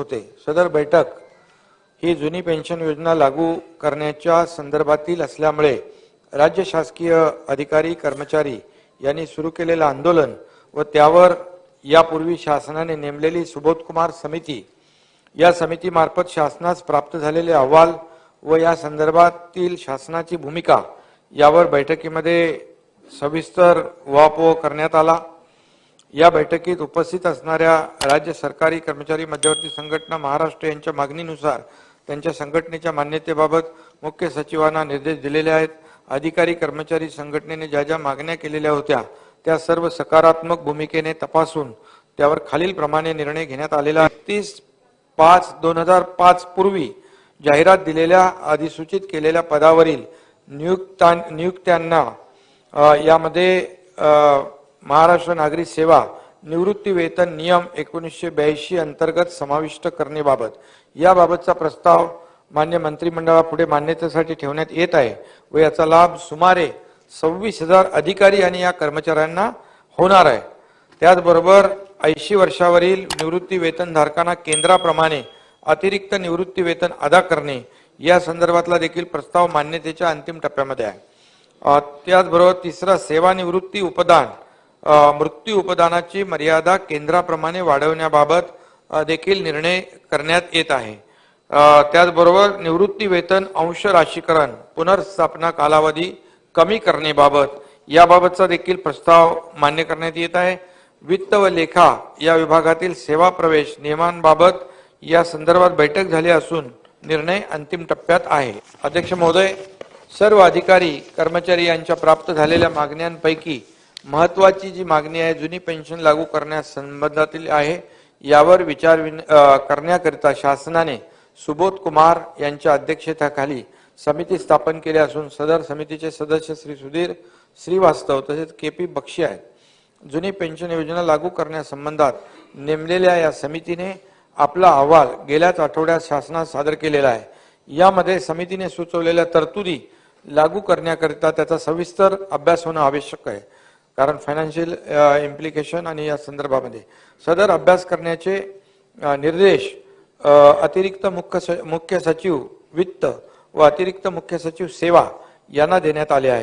होते. सदर बैठक ही जुनी पेन्शन योजना लागू करण्याच्या संदर्भातील असल्यामुळे राज्य शासकीय अधिकारी कर्मचारी यांनी सुरू केलेलं आंदोलन व त्यावर यापूर्वी शासनाने नेमलेली सुबोधकुमार समिती या समितीमार्फत शासनास प्राप्त झालेले अहवाल व या संदर्भातील शासनाची भूमिका यावर बैठकीमध्ये सविस्तर उहापोह करण्यात आला. या बैठकीत उपस्थित असणाऱ्या राज्य सरकारी कर्मचारी मध्यवर्ती संघटना महाराष्ट्र यांच्या मागणीनुसार त्यांच्या संघटनेच्या मान्यतेबाबत मुख्य सचिवांना निर्देश दिलेले आहेत. अधिकारी कर्मचारी संघटनेने ज्या ज्या मागण्या केलेल्या होत्या त्या सर्व सकारात्मक भूमिकेने तपासून त्यावर खालीलप्रमाणे निर्णय घेण्यात आलेला तीस पाच दोन हजार पाच पूर्वी जाहिरात दिलेल्या अधिसूचित केलेल्या पदावरील नियुक्तां नियुक्त्यांना यामध्ये महाराष्ट्र नागरी सेवा निवृत्ती वेतन नियम एकोणीसशे ब्याऐंशी अंतर्गत समाविष्ट करण्याबाबत. याबाबतचा प्रस्ताव मान्य मंत्रिमंडळापुढे मान्यतेसाठी ठेवण्यात येत आहे व याचा लाभ सुमारे सव्वीस हजार अधिकारी आणि या कर्मचाऱ्यांना होणार आहे. त्याचबरोबर ऐंशी वर्षावरील निवृत्ती वेतनधारकांना केंद्राप्रमाणे अतिरिक्त निवृत्ती वेतन अदा करणे या संदर्भातला देखील प्रस्ताव मान्यतेच्या अंतिम टप्प्यामध्ये आहे. त्याचबरोबर तिसरा सेवानिवृत्ती उपदान मृत्यू उपदानाची मर्यादा केंद्राप्रमाणे वाढवण्याबाबत देखील निर्णय करण्यात येत आहे. त्याचबरोबर निवृत्ती वेतन अंश राशीकरण पुनर्स्थापना कालावधी कमी करण्याबाबत याबाबतचा देखील प्रस्ताव मान्य करण्यात येत आहे. वित्त व लेखा या विभागातील सेवा प्रवेश नियमांबाबत या संदर्भात बैठक झाली असून निर्णय अंतिम टप्प्यात आहे. अध्यक्ष महोदय सर्व अधिकारी कर्मचारी यांच्या प्राप्त झालेल्या मागण्यांपैकी महत्वाची जी मागणी आहे जुनी पेन्शन लागू करण्यास संबंधातील आहे यावर विचार विन- करण्याकरिता शासनाने सुबोध कुमार यांच्या अध्यक्षतेखाली समिती स्थापन केली असून सदर समितीचे सदस्य श्री सुधीर श्रीवास्तव तसेच के पी बक्षी आहेत. जुनी पेन्शन योजना लागू करण्यासंबंधात नेमलेल्या या समितीने आपला अहवाल गेल्याच आठवड्यात शासनात सादर केलेला आहे. यामध्ये समितीने सुचवलेल्या तरतुदी लागू करण्याकरिता त्याचा सविस्तर अभ्यास होणं आवश्यक आहे. कारण फायनान्शियल इम्प्लिकेशन आणि या संदर्भामध्ये. सदर अभ्यास करण्याचे निर्देश अतिरिक्त मुख्य स- मुख्य सचिव वित्त व अतिरिक्त मुख्य सचिव सेवा यांना देण्यात आले आहे